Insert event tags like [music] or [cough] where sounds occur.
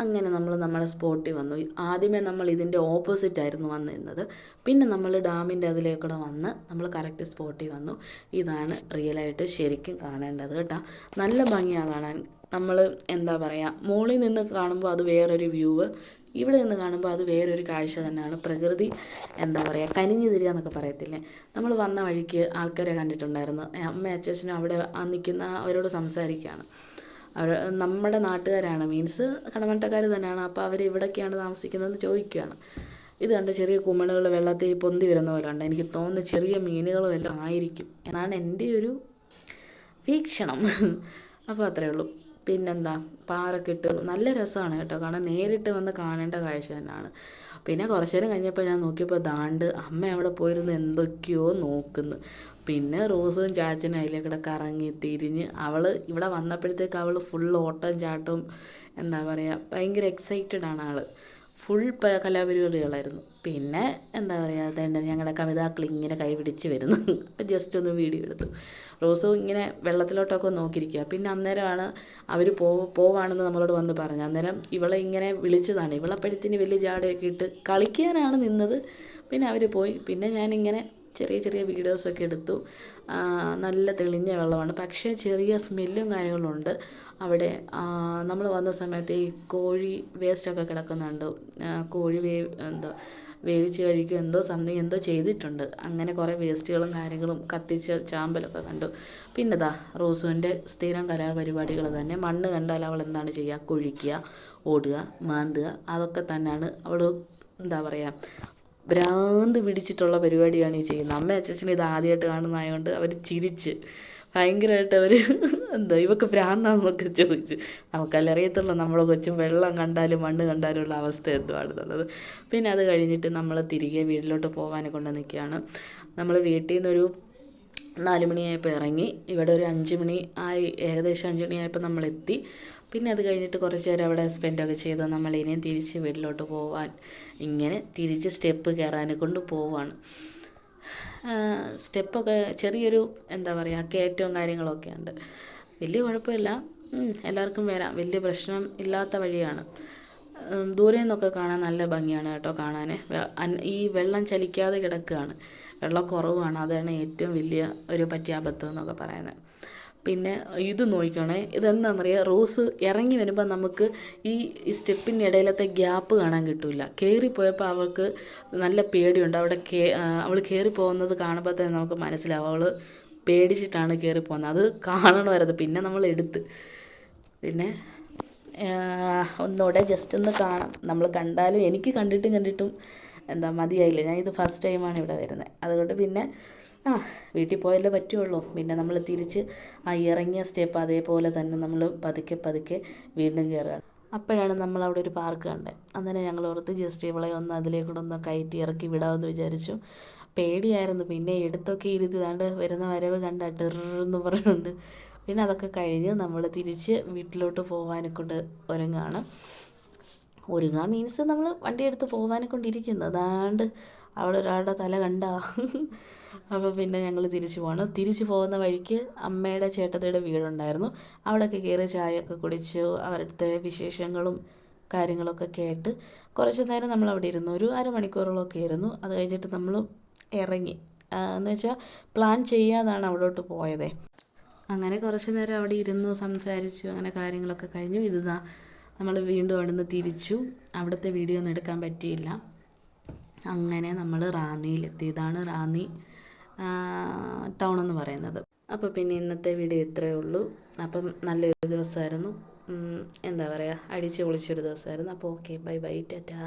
അങ്ങനെ നമ്മൾ നമ്മുടെ സ്പോട്ടിൽ വന്നു. ആദ്യമേ നമ്മൾ ഇതിന്റെ ഓപ്പോസിറ്റ് ആയിരുന്നു വന്നിരുന്നത് പിന്നെ നമ്മൾ ഡാമിന്റെ അതിലേക്കൂടെ വന്ന് നമ്മൾ കറക്റ്റ് സ്പോട്ടിൽ വന്നു. ഇതാണ് റിയലായിട്ട് ശരിക്കും കാണേണ്ടത് കേട്ടോ. നല്ല ഭംഗിയാണ് കാണാൻ. നമ്മൾ എന്താ പറയുക മുകളിൽ നിന്ന് കാണുമ്പോൾ അത് വേറൊരു വ്യൂവ് ഇവിടെ നിന്ന് കാണുമ്പോൾ അത് വേറൊരു കാഴ്ച തന്നെയാണ്. പ്രകൃതി എന്താ പറയുക കനിഞ്ഞു തിരിക എന്നൊക്കെ പറയത്തില്ലേ? നമ്മൾ വന്ന വഴിക്ക് ആൾക്കാരെ കണ്ടിട്ടുണ്ടായിരുന്നു. അമ്മ അച്ഛനും അവിടെ നിൽക്കുന്ന അവരോട് സംസാരിക്കുകയാണ്. അവർ നമ്മുടെ നാട്ടുകാരാണ്. മീൻസ് കടമട്ടക്കാർ തന്നെയാണ്. അപ്പോൾ അവർ ഇവിടെയൊക്കെയാണ് താമസിക്കുന്നതെന്ന് ചോദിക്കുകയാണ്. ഇത് കണ്ട് ചെറിയ കുമിളുകൾ വെള്ളത്തിൽ പൊന്തി വരുന്ന പോലെ ഉണ്ട് എനിക്ക് തോന്നുന്നു ചെറിയ മീനുകൾ വല്ലതും ആയിരിക്കും എന്നാണ് എന്റെ ഒരു വീക്ഷണം. അപ്പോൾ അത്രയേ ഉള്ളൂ. പിന്നെന്താ? പാറൊക്കെ ഇട്ട് നല്ല രസമാണ് കേട്ടോ. കാരണം നേരിട്ട് വന്ന് കാണേണ്ട കാഴ്ച തന്നെയാണ്. പിന്നെ കുറച്ച് നേരം കഴിഞ്ഞപ്പോൾ ഞാൻ നോക്കിയപ്പോൾ ദാണ്ട് അമ്മ അവിടെ പോയിരുന്ന് എന്തൊക്കെയോ നോക്കുന്നു. പിന്നെ റോസും ചാച്ചനും അതിലേക്കൂടെ കറങ്ങി തിരിഞ്ഞ് അവൾ ഇവിടെ വന്നപ്പോഴത്തേക്ക് അവൾ ഫുൾ ഓട്ടം ചാട്ടവും എന്താ പറയുക ഭയങ്കര എക്സൈറ്റഡ് ആണ് ആൾ ഫുൾ കലാപരിപാടികളായിരുന്നു. പിന്നെ എന്താ പറയുക അതേണ്ട ഞങ്ങളുടെ കവിതാക്കൾ ഇങ്ങനെ കൈപിടിച്ച് വരുന്നു. ജസ്റ്റ് ഒന്ന് വീഡിയോ എടുത്തു. റോസു ഇങ്ങനെ വെള്ളത്തിലോട്ടൊക്കെ നോക്കിയിരിക്കുക പിന്നെ അന്നേരമാണ് അവർ പോ പോവാണെന്ന് നമ്മളോട് വന്ന് പറഞ്ഞു അന്നേരം ഇവളെ ഇങ്ങനെ വിളിച്ചതാണ്. ഇവളെപ്പോഴത്തിന് വലിയ ജാടയൊക്കെ ഇട്ട് കളിക്കാനാണ് നിന്നത്. പിന്നെ അവർ പോയി. പിന്നെ ഞാനിങ്ങനെ ചെറിയ ചെറിയ വീഡിയോസൊക്കെ എടുത്തു. നല്ല തെളിഞ്ഞ വെള്ളമാണ്. പക്ഷേ ചെറിയ സ്മെല്ലും കാര്യങ്ങളുണ്ട് അവിടെ. നമ്മൾ വന്ന സമയത്ത് ഈ കോഴി വേസ്റ്റൊക്കെ കിടക്കുന്നുണ്ട്. കോഴി വേ എന്തോ വേവിച്ച് കഴിക്കും. എന്തോ സംതിങ് എന്തോ ചെയ്തിട്ടുണ്ട്. അങ്ങനെ കുറേ വേസ്റ്റുകളും കാര്യങ്ങളും കത്തിച്ച ചാമ്പലൊക്കെ കണ്ടു. പിന്നെ ദാ റോസുവിന്റെ സ്ഥിരം കലാപരിപാടികൾ തന്നെ. മണ്ണ് കണ്ടാൽ അവൾ എന്താണ് ചെയ്യുക? കുഴിക്കുക ഓടുക മാന്തുക. അതൊക്കെ തന്നെയാണ് അവൾ എന്താ പറയുക ഭ്രാന്ത് പിടിച്ചിട്ടുള്ള പരിപാടിയാണ് ഈ ചെയ്യുന്നത്. അമ്മ അച്ഛനും ഇത് ആദ്യമായിട്ട് കാണുന്നതായതുകൊണ്ട് അവർ ചിരിച്ച് ഭയങ്കരമായിട്ട് അവർ [laughs] എന്താ ഇവക്ക് ഭ്രാന്താന്നൊക്കെ ചോദിച്ചു. നമുക്കല്ല അറിയത്തുള്ളൂ നമ്മളെ കൊച്ചും വെള്ളം കണ്ടാലും മണ്ണ് കണ്ടാലും ഉള്ള അവസ്ഥ എന്തുവാണെന്നുള്ളത്. പിന്നെ അത് കഴിഞ്ഞിട്ട് നമ്മൾ തിരികെ വീട്ടിലോട്ട് പോകാനെ കൊണ്ട് നിൽക്കുകയാണ് നമ്മൾ വീട്ടിൽ നിന്നൊരു നാല് മണിയായപ്പോൾ ഇറങ്ങി. ഇവിടെ ഒരു അഞ്ച് മണി ആയി ഏകദേശം അഞ്ച് മണിയായപ്പോൾ നമ്മൾ എത്തി പിന്നെ അത് കഴിഞ്ഞിട്ട് കുറച്ച് നേരം അവിടെ സ്പെൻഡൊക്കെ ചെയ്ത് നമ്മൾ ഇനിയും തിരിച്ച് വീട്ടിലോട്ട് പോവാൻ ഇങ്ങനെ തിരിച്ച് സ്റ്റെപ്പ് കയറാനെ കൊണ്ട് പോവാണ്. സ്റ്റെപ്പൊക്കെ ചെറിയൊരു എന്താ പറയുക കയറ്റവും കാര്യങ്ങളൊക്കെ ഉണ്ട്. വലിയ കുഴപ്പമില്ല. എല്ലാവർക്കും വരാം. വലിയ പ്രശ്നം ഇല്ലാത്ത വഴിയാണ്. ദൂരെ നിന്നൊക്കെ കാണാൻ നല്ല ഭംഗിയാണ് കേട്ടോ കാണാൻ ഈ വെള്ളം ചലിക്കാതെ കിടക്കുകയാണ്. വെള്ളം കുറവാണ്. അതാണ് ഏറ്റവും വലിയ ഒരു പറ്റിയ അബദ്ധം എന്നൊക്കെ പറയുന്നത്. പിന്നെ ഇത് നോക്കണേ ഇതെന്താണെന്നറിയാം റോസ് ഇറങ്ങി വരുമ്പോൾ നമുക്ക് ഈ സ്റ്റെപ്പിന്റെ ഇടയിലത്തെ ഗ്യാപ്പ് കാണാൻ കിട്ടില്ല കയറിപ്പോയപ്പോൾ അവൾക്ക് നല്ല പേടിയുണ്ട്. അവിടെ കേ അവൾ കയറി പോകുന്നത് കാണുമ്പോൾ തന്നെ നമുക്ക് മനസ്സിലാവും. അവൾ പേടിച്ചിട്ടാണ് കയറിപ്പോകുന്നത് അത് കാണണമായിരുന്നു. പിന്നെ നമ്മൾ എടുത്ത്. പിന്നെ ഒന്നുകൂടെ ജസ്റ്റ് ഒന്ന് കാണാം. നമ്മൾ കണ്ടാലും എനിക്ക് കണ്ടിട്ടും കണ്ടിട്ടും എന്താ മതിയായില്ല. ഞാൻ ഇത് ഫസ്റ്റ് ടൈമാണ് ഇവിടെ വരുന്നത് അതുകൊണ്ട് പിന്നെ ആ. വീട്ടിൽ പോയല്ലേ പറ്റുള്ളൂ. പിന്നെ നമ്മൾ തിരിച്ച് ആ ഇറങ്ങിയ സ്റ്റെപ്പ് അതേപോലെ തന്നെ നമ്മൾ പതുക്കെ പതുക്കെ വീണ്ടും കയറുകയാണ് അപ്പോഴാണ് നമ്മൾ അവിടെ ഒരു പാർക്ക് കണ്ടത്. അന്നേരം ഞങ്ങൾ ഓർത്ത് ജസ്റ്റ് ഇവളെ ഒന്ന് അതിലേക്കൂടെ ഒന്ന് കയറ്റി ഇറക്കി വിടാമെന്ന് വിചാരിച്ചു. പേടിയായിരുന്നു. പിന്നെ എടുത്തൊക്കെ ഇരുത്തി താണ്ട് വരുന്ന വരവ് കണ്ട ടെറെന്ന് പറഞ്ഞുകൊണ്ട്. പിന്നെ അതൊക്കെ കഴിഞ്ഞ് നമ്മൾ തിരിച്ച് വീട്ടിലോട്ട് പോകാനെ കൊണ്ട് ഒരുങ്ങാണ്. ഒരുങ്ങാ മീൻസ് നമ്മൾ വണ്ടി എടുത്ത് പോകാനെ കൊണ്ടിരിക്കുന്നു അതാണ്ട് അവിടെ ഒരാളുടെ തല കണ്ട. അപ്പോൾ പിന്നെ ഞങ്ങൾ തിരിച്ചു പോകണം തിരിച്ചു പോകുന്ന വഴിക്ക് അമ്മയുടെ ചേട്ടത്തിയുടെ വീടുണ്ടായിരുന്നു. അവിടെയൊക്കെ കയറി ചായയൊക്കെ കുടിച്ചു. അവരുടെ വിശേഷങ്ങളും കാര്യങ്ങളൊക്കെ കേട്ട് കുറച്ച് നേരം നമ്മൾ അവിടെ ഇരുന്നു. ഒരു അരമണിക്കൂറോളമൊക്കെ ഇരുന്നു. അത് കഴിഞ്ഞിട്ട് നമ്മൾ ഇറങ്ങി. എന്ന് വെച്ചാൽ പ്ലാൻ ചെയ്യാതാണ് അവിടോട്ട് പോയതേ. അങ്ങനെ കുറച്ച് നേരം അവിടെ ഇരുന്നു സംസാരിച്ചു അങ്ങനെ കാര്യങ്ങളൊക്കെ കഴിഞ്ഞു. ഇതാ നമ്മൾ വീണ്ടും അവിടെ നിന്ന് തിരിച്ചു. അവിടുത്തെ വീഡിയോ ഒന്നും എടുക്കാൻ പറ്റിയില്ല. അങ്ങനെ നമ്മൾ റാന്നിയിലെത്തിയതാണ് റാന്നി ടൗൺ എന്ന് പറയുന്നത്. അപ്പോൾ പിന്നെ ഇന്നത്തെ വീഡിയോ ഇത്രയേ ഉള്ളൂ. അപ്പം നല്ലൊരു ദിവസമായിരുന്നു. എന്താ പറയുക അടിച്ച് പൊളിച്ചൊരു ദിവസമായിരുന്നു. അപ്പോൾ ഓക്കെ ബൈ ബൈ ടാറ്റാ.